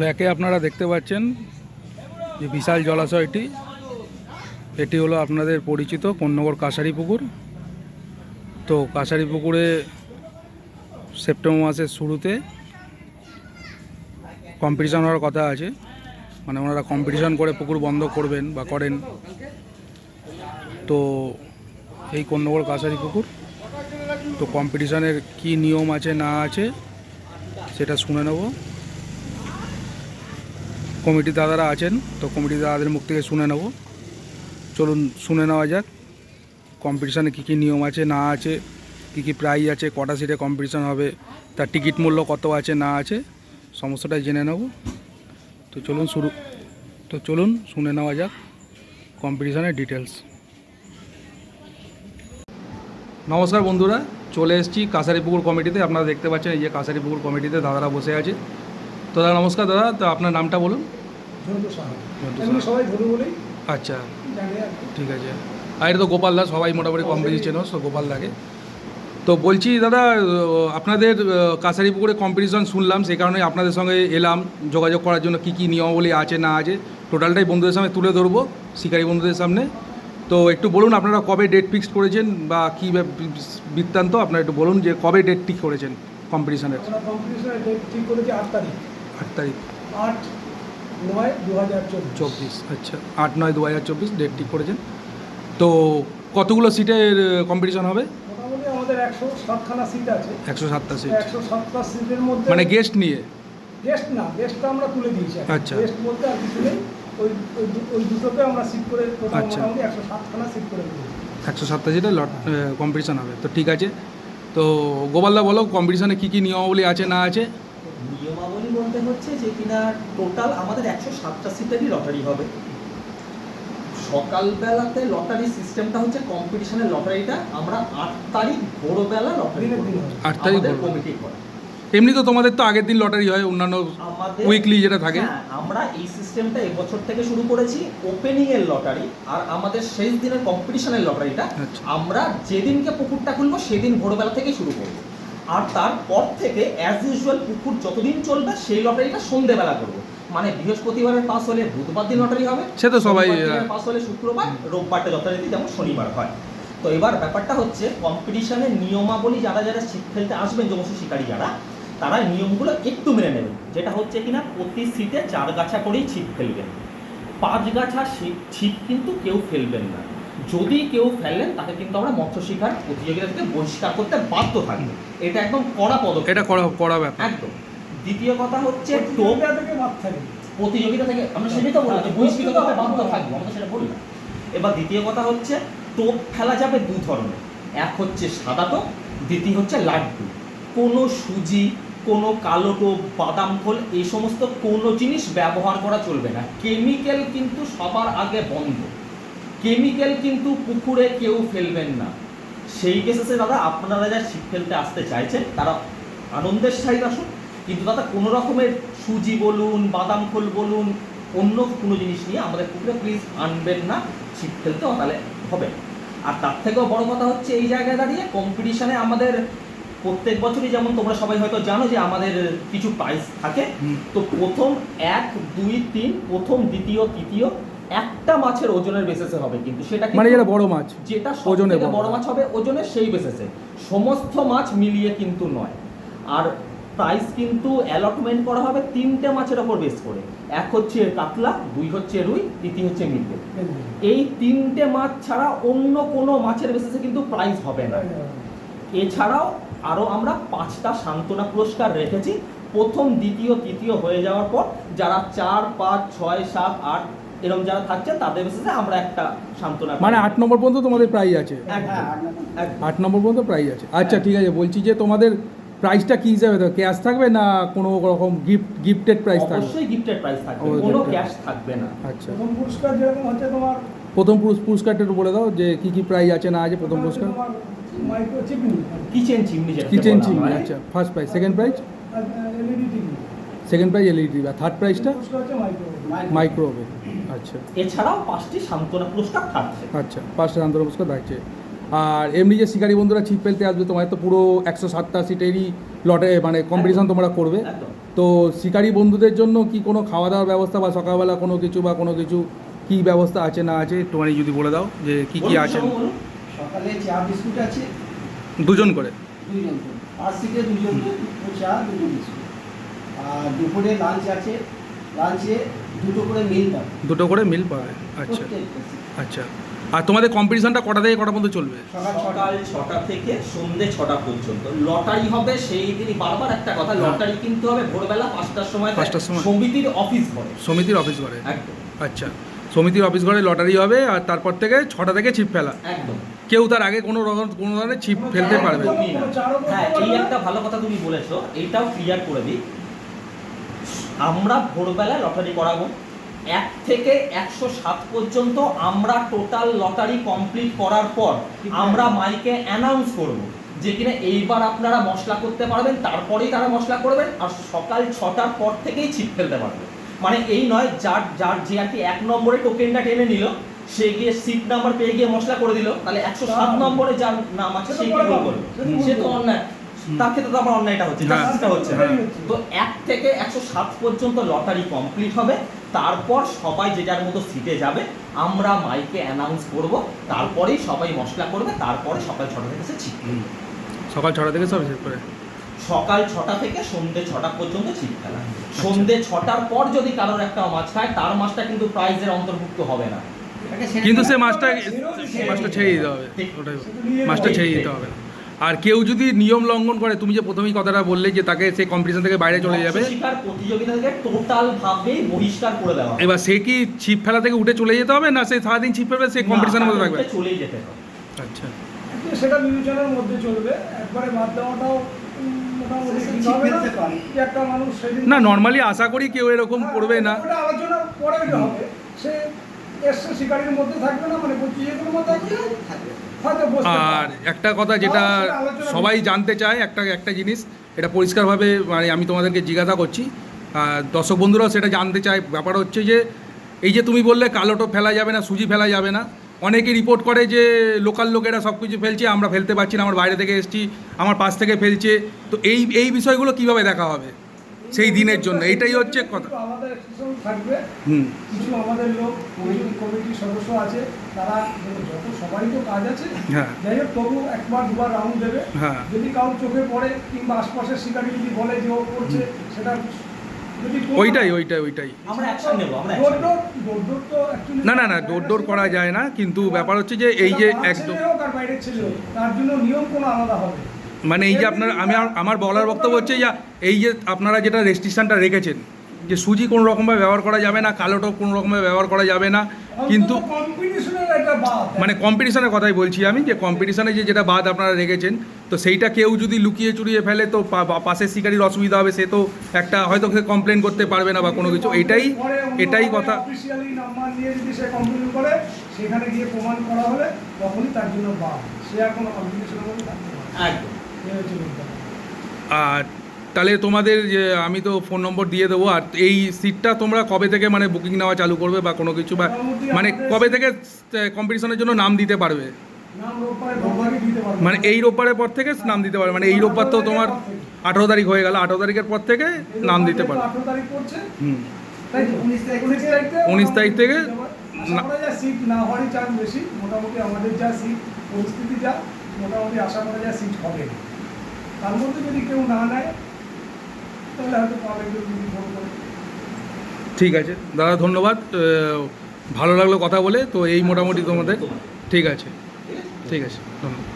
ব্যাকে আপনারা দেখতে পাচ্ছেন যে বিশাল জলাশয়টি। এটি হলো আপনাদের পরিচিত কোন্নগর কাছারি পুকুর তো কাছারি পুকুরে সেপ্টেম্বর মাসের শুরুতে কম্পিটিশন হওয়ার কথা আছে। মানে ওনারা কম্পিটিশন করে পুকুর বন্ধ করবেন বা করেন। তো এই কোন্নগর কাছারি পুকুর তো কম্পিটিশনের কি নিয়ম আছে না আছে সেটা শুনে নেব। কমিটি দাদারা আছেন, তো কমিটি দাদাদের মুখ থেকে শুনে নেব। চলুন, শুনে নেওয়া যাক। কম্পিটিশানে কী কী নিয়ম আছে, না আছে, কী কী প্রাইজ আছে, কটা সিটে কম্পিটিশান হবে, তার টিকিট মূল্য কত আছে, না আছে, সমস্তটাই জেনে নেব। তো চলুন শুরু, তো চলুন শুনে নেওয়া যাক কম্পিটিশানের ডিটেলস নমস্কার বন্ধুরা, চলে এসেছি কাছারিপুকুর কমিটিতে। আপনারা দেখতে পাচ্ছেন এই যে কাছারিপুকুর কমিটিতে দাদারা বসে আছে। তো দাদা নমস্কার দাদা তো আপনার নামটা বলুন? আচ্ছা। ঠিক আছে। আর এটা তো গোপাল দা সবাই মোটামুটি কম বেশি চেনো তো গোপাল দাকে। তো বলছি দাদা আপনাদের আহ, কাছারিপুকুরে কম্পিটিশন শুনলাম সেই কারণে আপনাদের সঙ্গে এলাম যোগাযোগ করার জন্য কী কী নিয়মাবলী আছে না আছে। টোটালটাই বন্ধুদের সামনে তুলে ধরবো শিকারী বন্ধুদের সামনে। তো একটু বলুন আপনারা কবে ডেট ফিক্সড করেছেন বা কী বৃত্তান্ত আপনারা একটু বলুন যে কবে ডেট ঠিক করেছেন কম্পিটিশনের কম্পিটিশনের ডেট ঠিক করেছি আট তারিখ। আট তারিখ। আট নয় দু হাজার চব্বিশ আচ্ছা। আট নয় দু হাজার চব্বিশ ডেট ঠিক করেছেন। তো কতগুলো সিটের কম্পিটিশন হবে? মোটামুটি আমাদের একশো সাতখানা সিট আছে। একশো সাতটা সিট একশো সাতটা সিটের মধ্যে মানে গেস্ট নিয়ে? গেস্ট না গেস্টটা আমরা তুলে দিয়েছি আচ্ছা। গেস্ট বলতে আর কিছু নেই। ওই ওই দুটোকে আমরা সিট করে আচ্ছা। মোটামুটি একশো সাতখানা সিট করে দিয়েছি। একশো সাতটা সিটে লট কম্পিটিশন হবে। তো ঠিক আছে। তো গোপালদা বলো কম্পিটিশনে কী কী নিয়মাবলী আছে না আছে? নিয়মাবলী বলতে হচ্ছে যে কিনা টোটাল আমাদের একশো সাতটা সিটেরই লটারি হবে। সকালবেলাতে লটারি সিস্টেমটা হচ্ছে কম্পিটিশনের লটারিটা আমরা আট তারিখ ভোরবেলা লটারি। আট তারিখ কমিটি করে। এমনি তো তোমাদের তো আগের দিন লটারি হয় অন্যান্য উইকলি যেটা থাকে। হ্যাঁ, আমরা এই সিস্টেমটা এবছর থেকে শুরু করেছি ওপেনিং এর লটারি আর আমাদের শেষ দিনের কম্পিটিশনের লটারিটা আচ্ছা। আমরা যেদিনকে পুকুরটা খুলবো সেদিন ভোরবেলা থেকে শুরু করব। আর তারপর থেকে অ্যাজ ইউজুয়াল পুকুর যতদিন চলবে সেই লটারিটা সন্ধেবেলা করব। মানে বৃহস্পতিবারের পাস হলে বুধবার দিন লটারি হবে সে তো সবাই, পাস হলে শুক্রবার রোববারটা যথারীতি যেমন শনিবার হয়। তো এবার ব্যাপারটা হচ্ছে কম্পিটিশনের নিয়মাবলী যারা যারা ছিপ ফেলতে আসবেন যমস্য শিকারী যারা তারা নিয়মগুলো একটু মেনে নেবেন যেটা হচ্ছে কিনা প্রতি সিটে চার গাছা করেই ছিপ ফেলবেন। পাঁচ গাছা ছিপ কিন্তু কেউ ফেলবেন না। যদি কেউ ফেলেন তাকে কিন্তু আমরা মৎস্য শিকার প্রতিযোগিতা থেকে বহিষ্কার করতে বাধ্য থাকব। এটা একদম কড়া পদক্ষেপ। এটা করা করা ব্যাপার। একদম। দ্বিতীয় কথা হচ্ছে টোপ। প্রতিযোগিতা থেকে বাদ থাকবে। প্রতিযোগিতা থেকে আমরা সেটাই তো বললাম যে বহিষ্কৃত করতে বাধ্য থাকব। আমরা সেটা বলি না এবার দ্বিতীয় কথা হচ্ছে টোপ ফেলা যাবে দু ধরনের। এক হচ্ছে সাদা টোপ দ্বিতীয় হচ্ছে লাড্ডু কোনো সুজি কোনো কালো টোপ বাদাম খোল এই সমস্ত কোনো জিনিস ব্যবহার করা চলবে না। কেমিক্যাল কিন্তু সবার আগে বন্ধ। কেমিক্যাল কিন্তু পুকুরে কেউ ফেলবেন না। সেই বেসিসে দাদা আপনারা যা ছিপ ফেলতে আসতে চাইছেন তারা আনন্দের সহিত আসুন কিন্তু দাদা কোনো রকমের সুজি বলুন বাদাম খোল বলুন অন্য কোনো জিনিস নিয়ে আমাদের পুকুরে প্লিজ আনবেন না ছিপ ফেলতেও তাহলে হবে। আর তার থেকেও বড় কথা হচ্ছে এই জায়গায় দাঁড়িয়ে কম্পিটিশনে আমাদের প্রত্যেক বছরই যেমন তোমরা সবাই হয়তো জানো যে আমাদের কিছু প্রাইজ থাকে। তো প্রথম এক দুই তিন প্রথম দ্বিতীয় তৃতীয় একটা মাছের ওজনের বেসিসে হবে কিন্তু সেটা মানে যেটা বড় মাছ। যেটা ওজনে ওজনে বড়। মাছ। হবে ওজনে সেই বেসেসে সমস্ত মাছ মিলিয়ে কিন্তু নয়। আর প্রাইস কিন্তু অ্যালটমেন্ট করা হবে তিনটে মাছের ওপর বেস করে। এক হচ্ছে কাতলা দুই হচ্ছে রুই তৃতীয় হচ্ছে মৃগেল এই তিনটে মাছ ছাড়া অন্য কোনো মাছের বেসিসে কিন্তু প্রাইস হবে না। এছাড়াও আরও আমরা পাঁচটা সান্ত্বনা পুরস্কার রেখেছি। প্রথম দ্বিতীয় তৃতীয় হয়ে যাওয়ার পর যারা চার পাঁচ ছয় সাত আট এরকম যারা থাকছে তাদের বেসিসে আমরা একটা সান্ত্বনা মানে আট নম্বর পর্যন্ত তোমাদের প্রাইজ আছে। আট নম্বর পর্যন্ত প্রাইজ আছে। আচ্ছা ঠিক আছে বলছি যে তোমাদের প্রাইসটা কী হিসাবে থাকবে? ক্যাশ থাকবে না কোনো রকম গিফট গিফটেড প্রাইস থাকবে? অবশ্যই গিফটেড প্রাইস থাকবে। কোনো ক্যাশ থাকবে না। আচ্ছা। প্রথম পুরস্কার যেরকম হচ্ছে তোমার প্রথম পুরস- পুরস্কারটা একটু বলে দাও যে কী কী প্রাইজ আছে না আছে প্রথম পুরস্কার? Micro kitchen chimney kitchen chimney আচ্ছা first prize second prize LED TV second prize LED আর থার্ড প্রাইজটা পুরস্কার আচ্ছা। এছাড়াও পাঁচটি সান্ত্বনা পুরস্কার থাকছে। আচ্ছা পাঁচটা আন্তর পুরস্কার থাকছে। আর এমনি যে শিকারী বন্ধুরা ছিপ ফেলতে আসবে তোমার তো পুরো একশো সাতটা সিটেরই লটে মানে কম্পিটিশন তোমরা করবে। তো শিকারী বন্ধুদের জন্য কি কোনো খাওয়া দাওয়ার ব্যবস্থা বা সকালবেলা কোনো কিছু বা কোনো কিছু কি ব্যবস্থা আছে না আছে? একটুখানি যদি বলে দাও যে কি কি আছে। সকালে চা বিস্কুট আছে? দুজন করে। দুজন করে। পাঁচ থেকে দুজন চা দুটো বিস্কুট। আর দুপুরে লাঞ্চ আছে? লাঞ্চে দুটো করে মিল পাবে। দুটো করে মিল পাবে। আচ্ছা। আচ্ছা। আর তোমাদের কম্পিটিশনটা কটা থেকে কটা পর্যন্ত চলবে? সকাল সকাল ছটা থেকে সন্ধে ছটা পর্যন্ত। লটারি হবে সেই দিনই বারবার একটা কথা হ্যাঁ। লটারি কিনতে হবে ভোরবেলা পাঁচটার সময় পাঁচটার সময়। সমিতির অফিস ঘরে। সমিতির অফিস ঘরে। একদম। আচ্ছা। সমিতির অফিস ঘরে লটারি হবে আর তারপর থেকে ছটা থেকে ছিপ ফেলা। একদম। কেউ তার আগে কোনো রকম কোনো ধরনের ছিপ ফেলতে পারবে হ্যাঁ এই একটা ভালো কথা তুমি বলেছ এইটাও ক্লিয়ার করে দিই। আমরা ভোরবেলা লটারি করাবো এক থেকে একশো সাত পর্যন্ত আমরা টোটাল লটারি কমপ্লিট করার পর আমরা মাইকে অ্যানাউন্স করব যে কিনা এইবার আপনারা মশলা করতে পারবেন তারপরেই তারা মশলা করবেন আর সকাল ছটার পর থেকেই ছিপ ফেলতে পারবেন মানে এই নয় যার যার যে আর কি এক নম্বরে টোকেনটা টেনে নিল সে গিয়ে সিট নাম্বার পেয়ে গিয়ে মশলা করে দিল তাহলে একশো সাত নম্বরে যার নাম আছে সে তো কি। করবে সে। অন্যায় তার ক্ষেত্রে তো আমার অন্যায়টা হচ্ছে হ্যাঁ। জাস্টিসটা হচ্ছে। সেটাই হচ্ছে। তো এক থেকে একশো সাত পর্যন্ত লটারি কমপ্লিট হবে তারপর সবাই যে যার মতো সিটে যাবে আমরা মাইকে অ্যানাউন্স করব তারপরেই সবাই মশলা করবে তারপরে সকাল ছটা থেকে সে ছিপ সকাল ছটা থেকে সব শেষ করে? সকাল ছটা থেকে সন্ধে ছটা পর্যন্ত ছিপ ফেলা সন্ধে ছটার পর যদি কারোর একটা মাছ খায় তার মাছটা কিন্তু প্রাইজের অন্তর্ভুক্ত হবে না। কিন্তু সে মাছটা মাছটা ছেড়ে দিতে হবে। ওটাই মাছটা ছেড়ে দিতে হবে আর কেউ যদি নিয়ম লঙ্ঘন করে তুমি যে প্রথমেই কথাটা বললে যে তাকে সেই কম্পিটিশন থেকে বাইরে চলে যাবে। এবার সে কি ছিপ ফেলা থেকে উঠে চলে যেতে হবে না সে সারাদিন ছিপ ফেলবে সে কম্পিটিশনের মধ্যে থাকবে? চলেই যেতে হবে। আচ্ছা। সেটা বিবেচনার মধ্যে চলবে। একবারে বাদ দেওয়াটাও সে না। নর্মালি আশা করি কেউ এরকম হ্যাঁ, করবে না। আলোচনা পরে হবে। সে এসছে শিকারির মধ্যে থাকবে না মানে প্রতিযোগিতার মধ্যে থাকবে। আর একটা কথা যেটা সবাই জানতে চায় একটা একটা জিনিস এটা পরিষ্কারভাবে মানে আমি তোমাদেরকে জিজ্ঞাসা করছি। আর দর্শক বন্ধুরাও সেটা জানতে চায়। ব্যাপার হচ্ছে যে এই যে তুমি বললে কালোটো ফেলা যাবে না সুজি ফেলা যাবে না অনেকে রিপোর্ট করে যে লোকাল লোকেরা সব কিছু ফেলছে আমরা ফেলতে পারছি না আমার বাইরে থেকে এসছি আমার পাশ থেকে ফেলছে। তো এই এই বিষয়গুলো কীভাবে দেখা হবে? সেই দিনের জন্য এটাই হচ্ছে কথা। exception থাকবে হুম। কিছু আমাদের লোক কমিটির সদস্য আছে তারা যত সবারই তো কাজ আছে হ্যাঁ। যাই হোক তবু একবার দুবার রাউন্ড দেবে। হ্যাঁ। যদি কারোর চোখে পড়ে কিংবা আশপাশের শিকারি যদি বলে যে ও করছে সেটা ওইটাই ওইটাই ওইটাই। আমরা অ্যাকশন নেব আমরা দৌড় action নেব। দৌড়, দৌড় দৌড় তো actually- না না না দৌড় দৌড় করা যায় না কিন্তু ব্যাপার হচ্ছে যে এই যে একদম তার জন্য নিয়ম কোনো আলাদা হবে মানে এই যে আপনার আমি আর- আমার বলার বক্তব্য হচ্ছে যে এই যে আপনারা যেটা রেস্ট্রিকশনটা রেখেছেন যে সুজি কোনো রকমভাবে ব্যবহার করা যাবে না কালোটো কোনো রকমভাবে ব্যবহার করা যাবে না কিন্তু মানে কম্পিটিশনের কথাই বলছি আমি যে কম্পিটিশনে যে যেটা বাদ আপনারা রেখেছেন তো সেইটা কেউ যদি লুকিয়ে চুরিয়ে ফেলে তো পাশের শিকারির অসুবিধা হবে সে তো একটা হয়তো সে কমপ্লেন করতে পারবে না বা কোনো কিছু। এটাই এটাই কথা। অফিসিয়ালি নাম্বার নিয়ে যদি সে কমপ্লেন করে সেখানে গিয়ে প্রমাণ করা হলে তখনই তার জন্য বাদ। সে কম্পিটিশনের মধ্যে আর তাহলে তোমাদের আমি তো ফোন নম্বর দিয়ে দেবো, আর এই সিটটা তোমরা কবে থেকে মানে বুকিং নেওয়া চালু করবে বা কোনো কিছু বা মানে কবে থেকে কম্পিটিশনের জন্য নাম দিতে পারবে? মানে এই রোববারের পর থেকে নাম দিতে পারবে মানে এই রোববার তো তোমার আঠেরো তারিখ হয়ে গেল, আঠেরো তারিখের পর থেকে নাম দিতে পারবে। উনিশ তারিখ থেকে 19 তারিখ থেকে আশা করা যায় সিট না মোটামুটি আশা করা যায় সিট হবে। তার মধ্যে যদি কেউ না নেয়, তাহলে হয়তো পাবে কেউ যদি ফোন করে। ঠিক আছে। দাদা, ধন্যবাদ। ভালো লাগল কথা বলে, তো এই মোটামুটি তোমাদের। ঠিক আছে। ঠিক আছে। ধন্যবাদ।